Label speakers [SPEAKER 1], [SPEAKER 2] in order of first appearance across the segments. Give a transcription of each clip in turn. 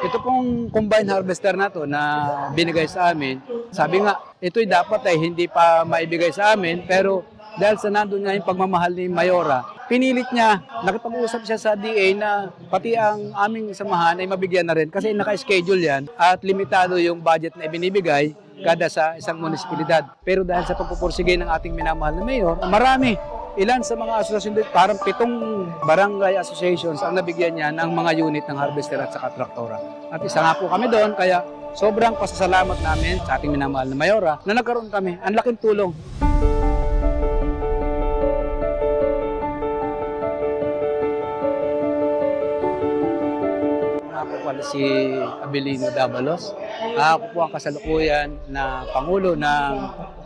[SPEAKER 1] Ito pong combine harvester na to na binigay sa amin, sabi nga, ito'y dapat ay hindi pa maibigay sa amin, pero dahil sa nandun nga yung pagmamahal ni Mayora, pinilit niya, nakipag-usap siya sa DA na pati ang aming samahan ay mabigyan na rin kasi naka-schedule yan at limitado yung budget na ibinibigay kada sa isang munisipalidad. Pero dahil sa pagpupursige ng ating minamahal na mayor, marami ilan sa mga asosasyon dito, parang pitong barangay associations ang nabigyan niya ng mga unit ng harvester at saka traktora. At isa nga po kami doon, kaya sobrang pasasalamat namin sa ating minamahal na mayora na nagkaroon kami. Ang laking tulong. Ako pala si Abilino Davalos. Ako po ang kasalukuyan na Pangulo ng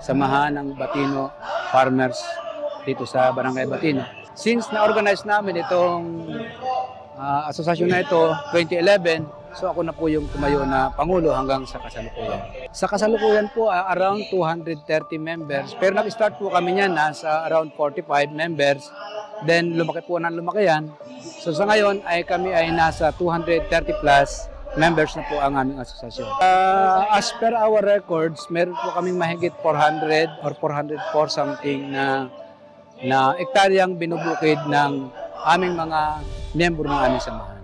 [SPEAKER 1] Samahan ng Batino Farmers dito sa Barangay Batino. Since na-organize namin itong ah, asosasyon na ito, 2011, so ako na po yung tumayo na Pangulo hanggang sa kasalukuyan. Sa kasalukuyan po, ah, around 230 members. Pero nag-start po kami niyan nasa around 45 members. Then lumaki po ng lumaki yan. So sa ngayon ay kami ay nasa 230 plus members na po ang aming asosasyon. Ah, as per our records, meron po kaming mahigit 400 or 404 something na na ektaryang binubukid ng aming mga miyembro ng aming samahan.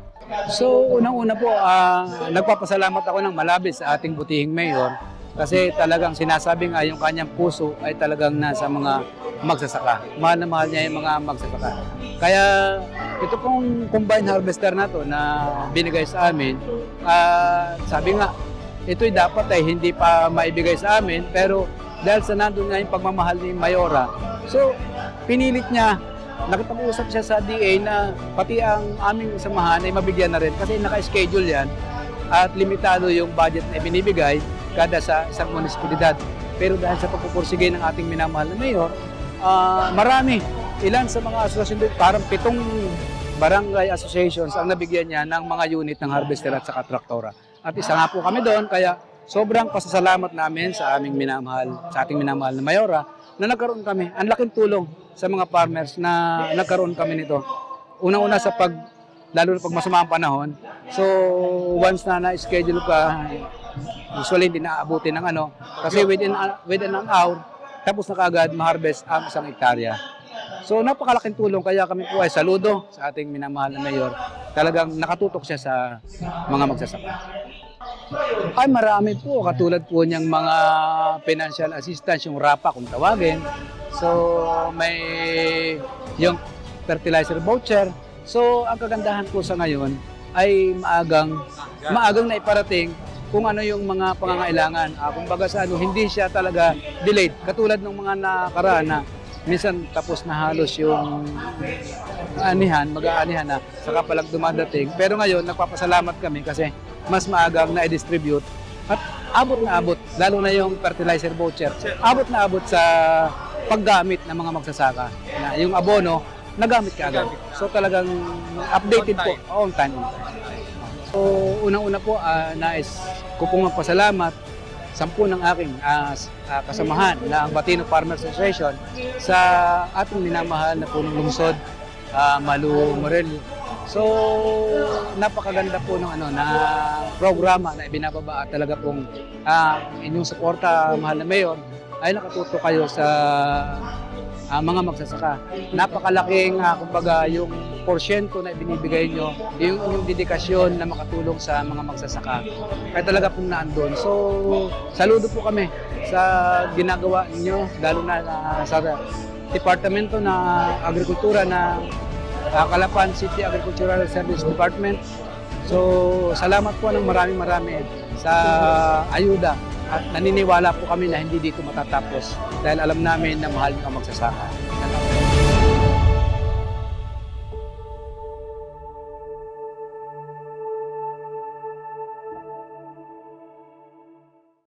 [SPEAKER 1] So, unang-una po, ah, nagpapasalamat ako ng malabis sa ating butihing mayor kasi talagang sinasabi nga yung kanyang puso ay talagang nasa mga magsasaka. Mahal na mahal niya yung mga magsasaka. Kaya ito pong combine harvester na to na binigay sa amin, ah, sabi nga, ito'y dapat ay hindi pa maibigay sa amin pero dahil sa nandun nga yung pagmamahal ni Mayora, so pinilit niya nakipag-usap siya sa DA na pati ang aming samahan ay mabigyan na rin kasi naka-schedule yan at limitado yung budget na ibinibigay kada sa isang munisipalidad. Pero dahil sa pagpupursige ng ating minamahal na mayor, ah, marami, ilan sa mga dito, parang pitong barangay associations ang nabigyan niya ng mga unit ng harvester at saka traktora. At isa nga po kami doon, kaya sobrang pasasalamat namin sa aming minamahal, sa ating minamahal na mayora, na nagkaroon kami. Ang laking tulong sa mga farmers na nagkaroon kami nito. Unang-una sa pag, lalo na pag masama ang panahon. So, once na na-schedule ka, usually hindi naaabutin ng ano. Kasi within, within an hour, tapos na kaagad ma-harvest ang isang hektarya. So napakalaking tulong kaya kami po ay saludo sa ating minamahal na mayor. Talagang nakatutok siya sa mga magsasaka. Ay marami po, katulad po niyang mga financial assistance, yung RAPA kung tawagin. So may yung fertilizer voucher. So ang kagandahan po sa ngayon ay maagang maagang na iparating kung ano yung mga pangangailangan. Ah, kumbaga sa ano, hindi siya talaga delayed. Katulad ng mga nakaraan na minsan tapos na halos yung anihan, mag-aanihan na, saka palang dumadating. Pero ngayon, nagpapasalamat kami kasi mas maagang na-distribute at abot na abot, lalo na yung fertilizer voucher, abot na abot sa paggamit ng mga magsasaka. Na yung abono, nagamit ka agad. So talagang updated po, on time. On time. So unang-una po, ah, nais ko pong magpasalamat sampu ng aking s- ah, kasamahan na ang Batino Farmers Association sa ating minamahal na punong lungsod, ah, Malu Morel. So, napakaganda po ng ano na programa na ibinababa talaga pong ah, inyong suporta, mahal na mayor, ay nakatuto kayo sa ah, mga magsasaka. Napakalaking, ah, kumbaga, yung porsyento na ibinibigay nyo, yung inyong dedikasyon na makatulong sa mga magsasaka. Kaya talaga pong naandun. So, saludo po kami sa ginagawa ninyo, lalo na ah, sa Departamento na Agrikultura na ah, Calapan City Agricultural Service Department. So, salamat po ng maraming marami sa ayuda at naniniwala po kami na hindi dito matatapos dahil alam namin na mahal ang magsasaka.